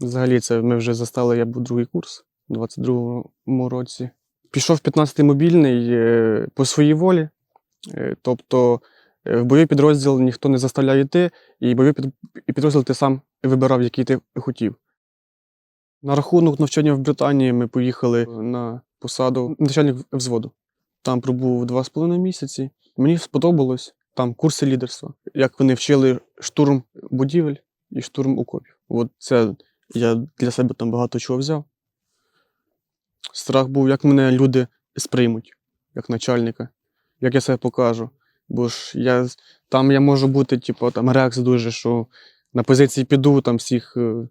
Взагалі, це ми вже застали, я був другий курс у 22-му році. Пішов 15-й мобільний е, по своїй волі. Е, Тобто е, в бойовий підрозділ ніхто не заставляє йти, і бойовий підрозділ ти сам вибирав, який ти хотів. На рахунок навчання в Британії ми поїхали на посаду начальник взводу. Там пробув два з половиною місяці. Мені сподобалось там курси лідерства, як вони вчили штурм будівель і штурм окопів. От це я для себе там багато чого взяв. Страх був, як мене люди сприймуть, як начальника, як я себе покажу. Бо ж я там я можу бути, типу, там рекс дуже, що на позиції піду, там всіх е,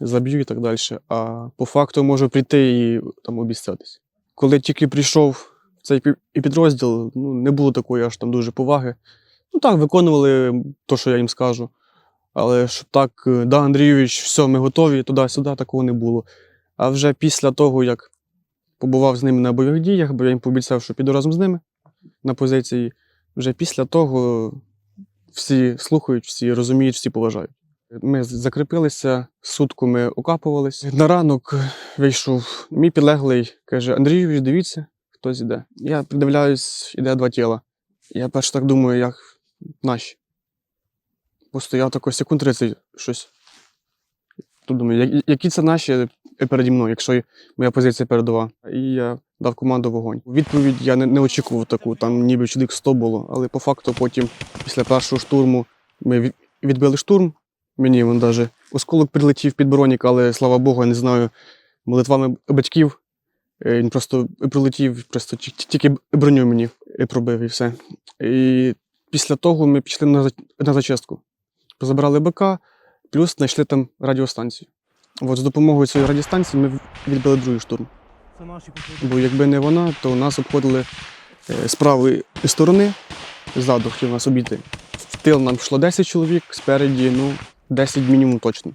заб'ю і так далі. А по факту можу прийти і там обіцятися. Коли тільки прийшов в цей підрозділ, ну, не було такої аж там дуже поваги. Ну так, виконували те, що я їм скажу. Але щоб так, е, да, Андрійович, все, ми готові, туди-сюди, такого не було. А вже після того, як побував з ними на бойових діях, бо я їм пообіцяв, що піду разом з ними на позиції, вже після того всі слухають, всі розуміють, всі поважають. Ми закріпилися, сутку ми окапувались. На ранок вийшов мій підлеглий, каже: Андрійович, дивіться, хтось іде. Я придивляюсь, іде два тіла. Я перше так думаю, як наші. Постояв тако секунд 30 щось. Тут думаю, які це наші переді мною, якщо моя позиція передова. І я дав команду вогонь. Відповідь я не, не очікував таку, там ніби чоловік 100 було, але по факту потім, після першого штурму, ми відбили штурм. Мені він навіть осколок прилетів під бронік, але слава Богу, я не знаю, молитвами батьків. е, Він просто прилетів, просто ті- ті- тільки броню мені пробив і все. І після того ми пішли на зачистку. Позабирали БК, плюс знайшли там радіостанцію. От з допомогою цієї радіостанції ми відбили другий штурм. Бо якби не вона, то нас обходили е, з правої сторони, ззаду хотів нас обійти. В тил нам йшло 10 чоловік, спереді, ну, 10 мінімум точно.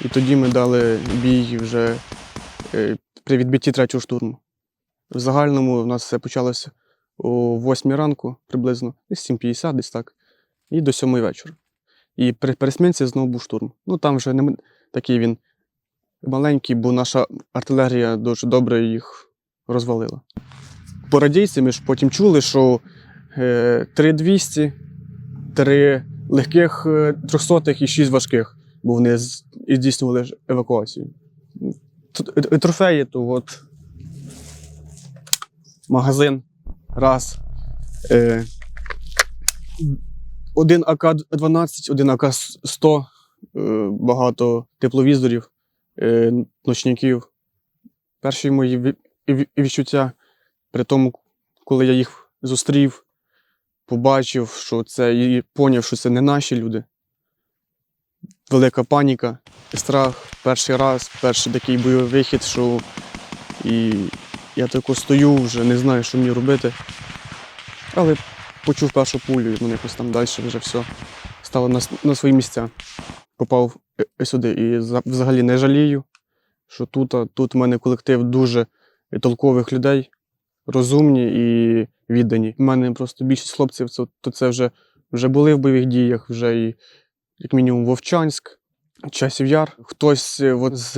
І тоді ми дали бій вже е, при відбитті третього штурму. В загальному в нас все почалося о 8 ранку, приблизно, десь 7.50, десь так, і до 7 вечора. І при пересмінці знову був штурм. Ну там вже не такий він маленький, бо наша артилерія дуже добре їх розвалила. По радійці ми ж потім чули, що е, 3200, 3 легких е, 300 і 6 важких, бо вони здійснювали евакуацію. Е, Трофеї, то от магазин, раз. Е, один АК-12, один АК-100, е, багато тепловізорів, е, ночників. Перші мої ві- ві- відчуття при тому, коли я їх зустрів, побачив, що це і поняв, що це не наші люди. Велика паніка, страх. Перший раз, перший такий бойовий вихід, що і я тако стою, вже не знаю, що мені робити. Але почув першу пулю, і мене якось там далі вже все стало на, на свої місця. Попав е, сюди. І за- взагалі не жалію, що тут, тут в мене колектив дуже толкових людей, розумні і віддані. У мене просто більшість хлопців, це, то це вже, вже були в бойових діях, вже і, як мінімум, Вовчанськ, Часів Яр. Хтось е, от з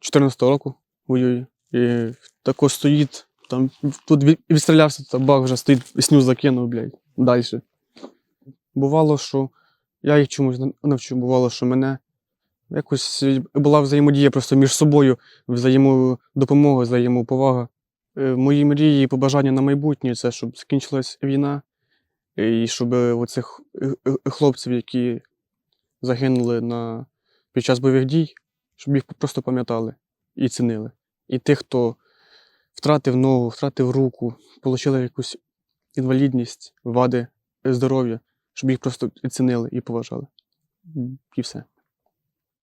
14-го року воює. І тако стоїть, там тут відстрілявся, та бах вже стоїть, сню закинув, блядь, далі. Бувало, що я їх чомусь навчу, бувало, що мене якось була взаємодія просто між собою, взаємодопомога, взаємоповага. Е, Мої мрії і побажання на майбутнє це щоб закінчилась війна, е, і щоб оцих е, хлопців, які загинули на, під час бойових дій, щоб їх просто пам'ятали і цінили. І тих, хто втратив ногу, втратив руку, отримали якусь інвалідність, вади здоров'я, щоб їх просто оцінили і поважали. І все.